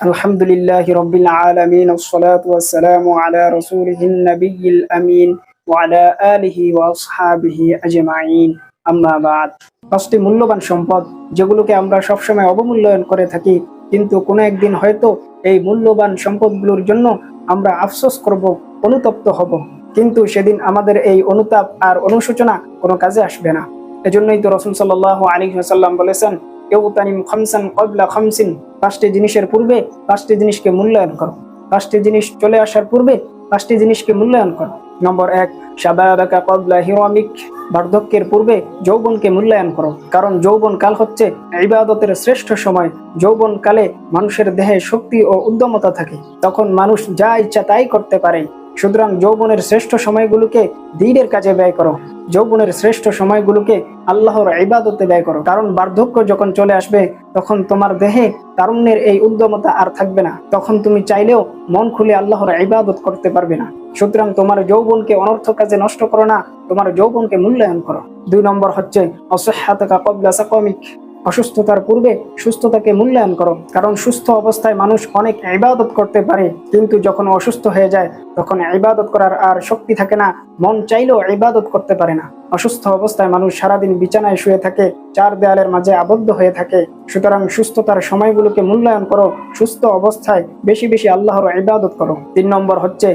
الحمد لله رب العالمين والصلاة والسلام على رسوله النبي الأمين وعلى آله وأصحابه أجمعين أما بعد পাঁচটি মূল্যবান সম্পদ যেগুলোকে আমরা সবসময় অবমূল্যায়ন করে থাকি কিন্তু কোনো একদিন হয়তো এই মূল্যবান সম্পদগুলোর জন্য আমরা আফসোস করব অনুতপ্ত হব কিন্তু সেদিন আমাদের এই অনুতাপ আর অনুশোচনা কোনো কাজে আসবে না এজন্যই তো রসুল সাল্লাহ আলী সাল্লাম বলেছেন ইউতানিম খামসান কবলা খামসিন। পাঁচটি জিনিসের পূর্বে পাঁচটি জিনিসকে মূল্যায়ন করো। পাঁচটি জিনিস চলে আসার পূর্বে পাঁচটি জিনিসকে মূল্যায়ন করো। নম্বর এক সাবাবাকা কবলা হিরামিক বার্ধক্যের পূর্বে যৌবনকে মূল্যায়ন করো। কারণ যৌবন কাল হচ্ছে ইবাদতের শ্রেষ্ঠ সময়। যৌবন কালে মানুষের দেহে শক্তি ও উদ্যমতা থাকে। তখন মানুষ যা ইচ্ছা তাই করতে পারে। সুতরাং যৌবনের শ্রেষ্ঠ সময়গুলোকে দিনের কাজে ব্যয় করো। যৌবনের শ্রেষ্ঠ সময়গুলোকে আল্লাহর ইবাদতে ব্যয় করো। কারণ বার্ধক্য যখন চলে আসবে, তখন তোমার দেহে তারুণ্যের এই উদ্যমতা আর থাকবে না। তখন তুমি চাইলেও মন খুলে আল্লাহর ইবাদত করতে পারবে না। সুতরাং তোমার যৌবনকে অনর্থক কাজে নষ্ট করো না, তোমার যৌবনকে মূল্যায়ন করো। দুই নম্বর হচ্ছে অসহায়তা কবলা সাকমিক। অসুস্থতার পূর্বে সুস্থতাকে মূল্যায়ন করো। কারণ সুস্থ অবস্থায় মানুষ অনেক ইবাদত করতে পারে, কিন্তু যখন অসুস্থ হয়ে যায়, তখন ইবাদত করার আর শক্তি থাকে না। মন চাইলেও ইবাদত করতে পারে না। অসুস্থ অবস্থায় মানুষ সারাদিন বিছানায় শুয়ে থাকে, চার দেয়ালের মাঝে আবদ্ধ হয়ে থাকে। সুতরাং সুস্থতার সময়গুলোকে মূল্যায়ন করো। সুস্থ অবস্থায় বেশি বেশি আল্লাহর ইবাদত করো। তিন নম্বর হচ্ছে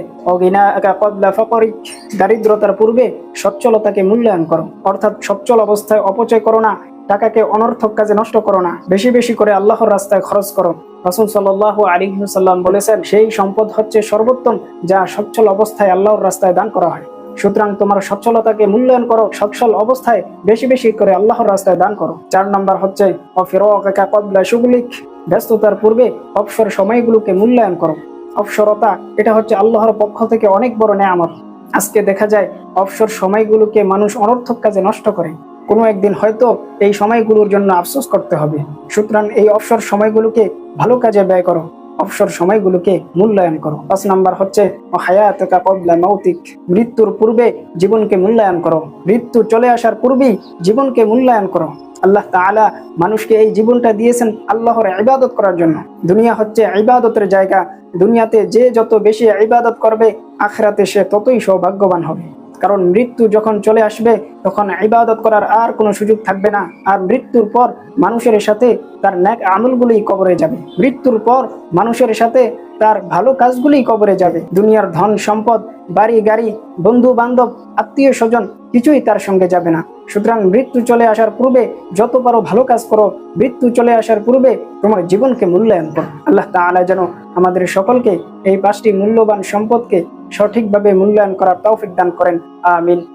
দারিদ্রতার পূর্বে সচ্ছলতাকে মূল্যায়ন করো। অর্থাৎ সচ্ছল অবস্থায় অপচয় করো না। টাকাকে অনর্থক কাজে নষ্ট করো না। বেশি বেশি করে আল্লাহর রাস্তায় খরচ করো। রসুল সাল্লাহ আলী সাল্লাম বলেছেন, সেই সম্পদ হচ্ছে সর্বোত্তম, যা সচ্ছল অবস্থায় আল্লাহর রাস্তায় দান করা হয়। সুতরাং তোমার সচ্ছলতাকে মূল্যায়ন করো, সচ্ছল অবস্থায় বেশি বেশি করে আল্লাহর রাস্তায় দান করো। চার নম্বর হচ্ছে সুগুলিক ব্যস্ততার পূর্বে অবসর সময়গুলোকে মূল্যায়ন করো। অবসরতা, এটা হচ্ছে আল্লাহর পক্ষ থেকে অনেক বড় নেয়ামত। আজকে দেখা যায়, অবসর সময়গুলোকে মানুষ অনর্থক কাজে নষ্ট করে। কোনো একদিন হয়তো এই সময়গুলোর জন্য আফসোস করতে হবে। সুতরাং এই অবসর সময়গুলোকে ভালো কাজে ব্যয় করো। অবসর সময়গুলোকে মূল্যায়ন করো। পাঁচ নাম্বার হচ্ছে হায়াতকা কবলা মৌতিক মৃত্যুর পূর্বে জীবনকে মূল্যায়ন করো। মৃত্যু চলে আসার পূর্বেই জীবনকে মূল্যায়ন করো। আল্লাহ তাআলা মানুষকে এই জীবনটা দিয়েছেন আল্লাহর ইবাদত করার জন্য। দুনিয়া হচ্ছে ইবাদতের জায়গা। দুনিয়াতে যে যত বেশি ইবাদত করবে, আখরাতে সে ততই সৌভাগ্যবান হবে। কারণ মৃত্যু যখন চলে আসবে তখন ইবাদত করার আর কোনো সুযোগ থাকবে না। আর মৃত্যুর পর মানুষের সাথে তার ন্যাক আমলগুলি কবরে যাবে। মৃত্যুর পর মানুষের সাথে তার ভালো কাজগুলি কবরে যাবে। দুনিয়ার ধন সম্পদ, বাড়ি, গাড়ি বন্ধু বান্ধব আত্মীয় স্বজন, কিছুই তার সঙ্গে যাবে না। সুতরাং মৃত্যু চলে আসার পূর্বে যত পারো ভালো কাজ করো। মৃত্যু চলে আসার পূর্বে তোমার জীবনকে মূল্যায়ন করো। আল্লাহ তাআলা যেন আমাদের সকলকে এই পাঁচটি মূল্যবান সম্পদকে সঠিকভাবে মূল্যায়ন করার তৌফিক দান করেন। আমিন।